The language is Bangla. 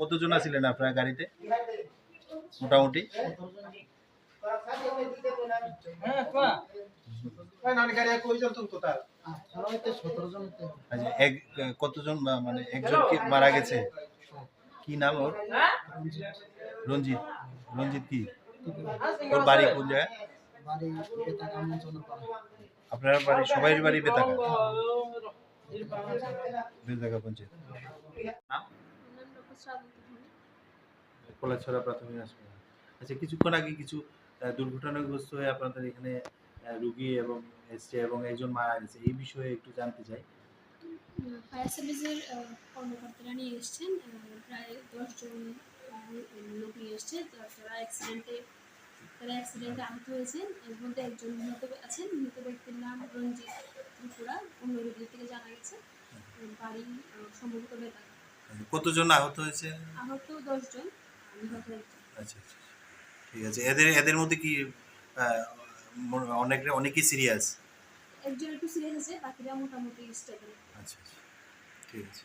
কতজন আছিলেন আপনার গাড়িতে? মোটামুটি? আচ্ছা কতজন মানে একজন কি মারা গেছে? কি নাম ওর? রঞ্জিত। রঞ্জিত কি? ওর বাড়ি কোন জায়গায়? আপনার বাড়ি সবাই বাড়ি বেতাকা? বেতাকা পঞ্চায়েত। কোলাছড়া প্রাথমিক হাসপাতাল আচ্ছা কিছুক্ষণ আগে কিছু দুর্ঘটনাগ্রস্ত হয়ে আপনাদের এখানে রুগী এবং এসছে এবং একজন মারা গেছে। এই বিষয়ে একটু জানতে চাই। ফায়ার সার্ভিসের কর্মকর্তারা নিয়ে এসছেন প্রায় দশজন লোক নিয়ে এসছে। তারা অ্যাক্সিডেন্টে তারা অ্যাক্সিডেন্টে আহত হয়েছেন। এর মধ্যে একজন নিহত আছেন। মৃত ব্যক্তির নাম রঞ্জিত ত্রিপুরা। অন্য রোগীর থেকে জানা গেছে। বাড়ি সম্ভবত বেতাকা কতজন আহত হয়েছে? আহত দশজন জন নিহত একজন আচ্ছা আচ্ছা। ঠিক আছে। এদের এদের মধ্যে কি অনেক অনেকেই সিরিয়াস? একজন একটু সিরিয়াস আছে বাকিরা মোটামুটি স্টেবল আচ্ছা আচ্ছা। ঠিক আছে।